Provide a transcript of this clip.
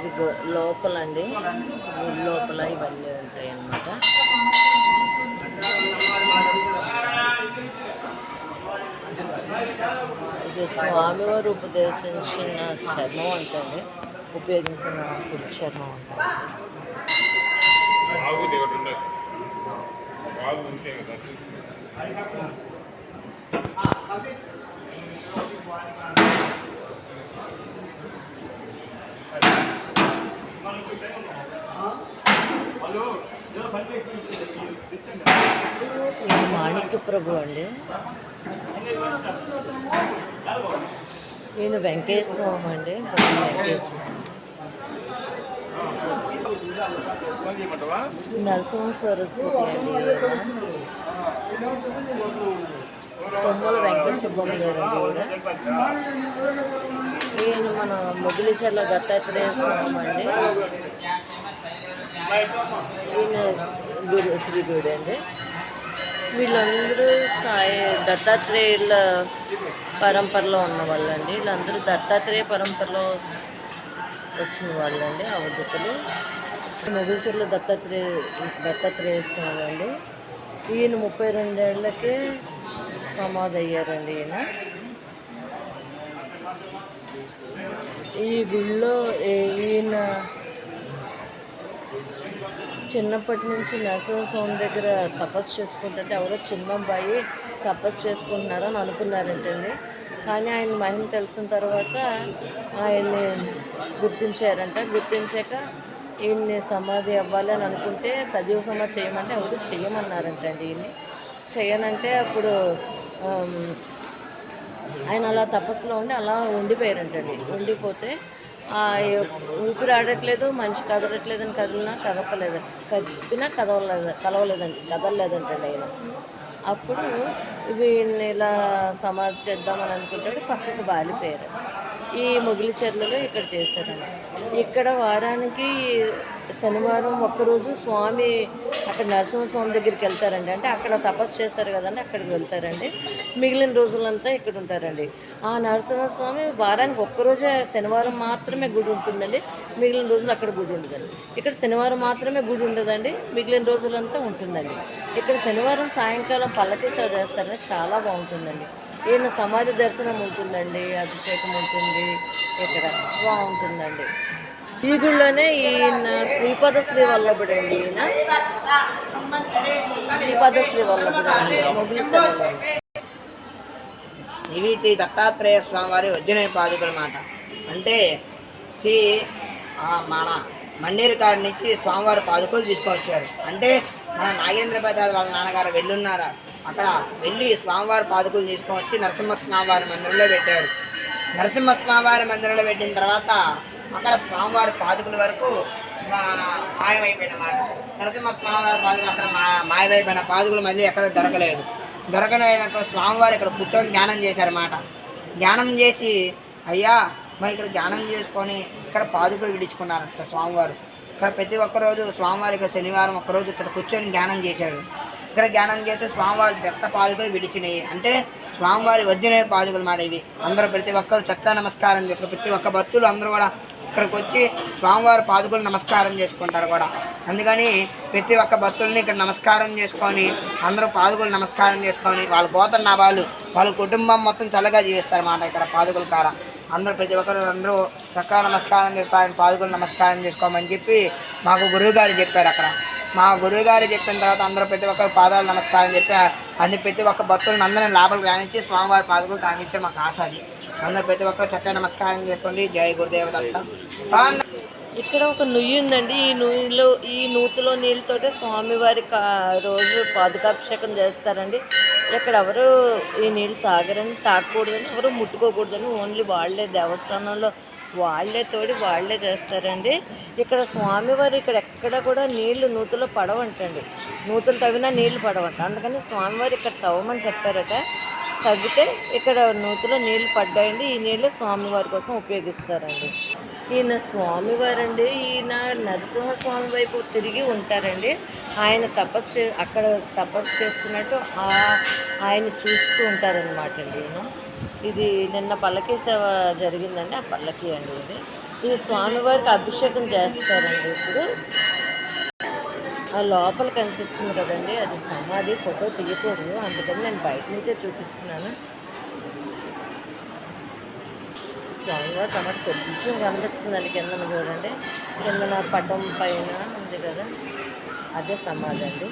ఇది లోపల అండి గుడి లోపల ఇవన్నీ ఉంటాయి అన్నమాట ఇది స్వామివారు ఉపదేశించిన చర్మం అంటండి. ఉపయోగించిన గుడి చర్మం అంటారు మాణిక్య ప్రభు అండి. నేను వెంకటేశ్వర స్వామి అండి. వెంకటేశ్వర నరసింహ సరస్వతి అండి. వెంకటేశ్వర తొమ్మల గారు అండి నేను ఈయన మన మొగిలిచర్ల దత్తాత్రేయ స్వామి అండి. ఈయన గురు శ్రీ గుడి అండి. వీళ్ళందరూ సాయి దత్తాత్రేయుల పరంపరలో ఉన్న వాళ్ళండి. వీళ్ళందరూ దత్తాత్రేయ పరంపరలో వచ్చిన వాళ్ళండి అవధూతలు. మొగుల్చూరులో దత్తాత్రేయ దత్తాత్రేయ స్వామి అండి. ఈయన ముప్పై రెండేళ్ళకే సమాధి అయ్యారండి ఈయన. ఈ గుళ్ళో ఈయన చిన్నప్పటి నుంచి నరసింహస్వామి దగ్గర తపస్సు చేసుకుంటుంటే ఎవరో చిన్న అబ్బాయి తపస్సు చేసుకుంటున్నారని అనుకున్నారంటండి. కానీ ఆయన మహిమ తెలిసిన తర్వాత ఆయన్ని గుర్తించారంట. గుర్తించాక ఈయన్ని సమాధి అవ్వాలి అని అనుకుంటే సజీవ సమాధి చేయమంటే ఎవరు చేయమన్నారంటండి ఈయన్ని. చేయనంటే అప్పుడు ఆయన అలా తపస్సులో ఉండి అలా ఉండిపోయారంటండి. ఉండిపోతే ఊపిరి ఆడట్లేదు మనిషి కదలట్లేదని కదిలినా కదపలేదు. కదిపినా కదవలేదు కలవలేదండి కదలలేదంటండి ఆయన. అప్పుడు వీడిని ఇలా సమాధి చేద్దామని అనుకుంటాడు పక్కకు బాలిపోయారు ఈ మొగిలి చెర్లలో ఇక్కడ చేశారండి. ఇక్కడ వారానికి శనివారం ఒక్కరోజు స్వామి అక్కడ నరసింహస్వామి దగ్గరికి వెళ్తారండి. అంటే అక్కడ తపస్సు చేశారు కదండి అక్కడికి వెళ్తారండి. మిగిలిన రోజులంతా ఇక్కడ ఉంటారండి. ఆ నరసింహస్వామి వారానికి ఒక్కరోజే శనివారం మాత్రమే గుడి ఉంటుందండి. మిగిలిన రోజులు అక్కడ గుడి ఉండదండి. ఇక్కడ శనివారం మాత్రమే గుడి ఉండదండి. మిగిలిన రోజులంతా ఉంటుందండి. ఇక్కడ శనివారం సాయంకాలం పల్లకి సేవ చేస్తారని చాలా బాగుంటుందండి. ఈయన సమాధి దర్శనం ఉంటుందండి అభిషేకం ఉంటుంది ఇక్కడ బాగుంటుందండి. ఈ గుళ్ళోనే ఈయన శ్రీపద శ్రీ వల్లభుడు అండి ఈయన. శ్రీపద శ్రీ వల్లభుడు అండి ఇవి శ్రీ దత్తాత్రేయ స్వామివారి వజ్రయ వద్యన పాదుకల మాట అంటే శ్రీ మన మండేరు కాడి నుంచి స్వామివారి పాదుకలు తీసుకొచ్చారు. అంటే మన నాగేంద్ర ప్రసాద్ వాళ్ళ నాన్నగారు వెళ్ళున్నారా? అక్కడ వెళ్ళి స్వామివారి పాదుకలు తీసుకొని నరసింహ స్వామివారి మందిరంలో పెట్టారు. నరసింహ స్వామివారి మందిరంలో పెట్టిన తర్వాత అక్కడ స్వామివారి పాదుకుల వరకు మాయమైపోయినమాట. మాయమైపోయిన స్వామివారి పాదుకులు అక్కడ మా మాయమైపోయిన పాదుకులు మళ్ళీ ఎక్కడ దొరకలేదు. దొరకనైనాక స్వామివారు ఇక్కడ కూర్చొని ధ్యానం చేశారన్నమాట. ధ్యానం చేసి అయ్యా మరి ఇక్కడ ధ్యానం చేసుకొని ఇక్కడ పాదుకలు విడిచుకున్నారంట స్వామివారు. ఇక్కడ ప్రతి ఒక్కరోజు స్వామివారి ఇక్కడ శనివారం ఒక్కరోజు ఇక్కడ కూర్చొని ధ్యానం చేశారు. ఇక్కడ ధ్యానం చేస్తే స్వామివారి దత్త పాదుకలు విడిచినాయి. అంటే స్వామివారి వద్దిన పాదుకలు మాట ఇవి. అందరూ ప్రతి ఒక్కరు చక్కగా నమస్కారం చేస్తారు. ప్రతి ఒక్క భక్తులు అందరూ కూడా ఇక్కడికి వచ్చి స్వామివారి పాదుకులు నమస్కారం చేసుకుంటారు కూడా. అందుకని ప్రతి ఒక్క భక్తుల్ని ఇక్కడ నమస్కారం చేసుకొని అందరూ పాదుకులు నమస్కారం చేసుకొని వాళ్ళ గోతన్న వాళ్ళు వాళ్ళ కుటుంబం మొత్తం చల్లగా జీవిస్తారు అన్నమాట ఇక్కడ పాదుకుల కాడ. అందరూ ప్రతి ఒక్కరు అందరూ చక్కగా నమస్కారం చేస్తారు ఆయన నమస్కారం చేసుకోమని చెప్పి మాకు గురువుగారు చెప్పారు అక్కడ. మా గురువు గారు చెప్పిన తర్వాత అందరూ ప్రతి ఒక్కరు పాదాలు నమస్కారం చెప్పి అన్ని ప్రతి ఒక్క భక్తులను అందరిని లోపలికి రానిచ్చి స్వామివారి పాదకు కానిచ్చే మాకు ఆశ అది. అందరూ ప్రతి ఒక్కరు చక్కగా నమస్కారం చేసుకోండి జయ గురుదేవత ఇక్కడ ఒక నుయ్యి ఉందండి. ఈ నుయ్యిలో ఈ నూతులో నీళ్ళతోటే స్వామివారి కా రోజు పాదుకాభిషేకం చేస్తారండి. ఇక్కడ ఎవరు ఈ నీళ్ళు తాగరని తాగకూడదని ఎవరు ముట్టుకోకూడదని ఓన్లీ వాళ్ళే దేవస్థానంలో వాళ్ళే తోడి వాళ్ళే చేస్తారండి. ఇక్కడ స్వామివారు ఇక్కడ ఎక్కడ కూడా నీళ్ళు నూతులో పడవంటండి. నూతులు తవ్వినా నీళ్ళు పడవంట. అందుకని స్వామివారు ఇక్కడ తవ్వమని చెప్పారట. తగ్గితే ఇక్కడ నూతులో నీళ్ళు పడ్డాయండి. ఈ నీళ్ళు స్వామివారి కోసం ఉపయోగిస్తారండి. ఈయన స్వామివారండి. ఈయన నరసింహస్వామి వైపు తిరిగి ఉంటారండి. ఆయన తపస్సు చే అక్కడ తపస్సు చేస్తున్నట్టు ఆయన చూస్తూ ఉంటారనమాట అండి ఈయన. ఇది నిన్న పల్లకీ సేవ జరిగిందండి ఆ పల్లకీ అండి ఇది. ఈ స్వామివారికి అభిషేకం చేస్తారండి ఇప్పుడు. ఆ లోపల కనిపిస్తుంది కదండి అది సమాధి ఫోటో తీయకూడదు అందుకని నేను బయట నుంచే చూపిస్తున్నాను. స్వామివారి సమాధి కొంచెం కనిపిస్తుందండి కింద చూడండి. కింద పటం పైన ఉంది కదా అదే సమాధి అండి.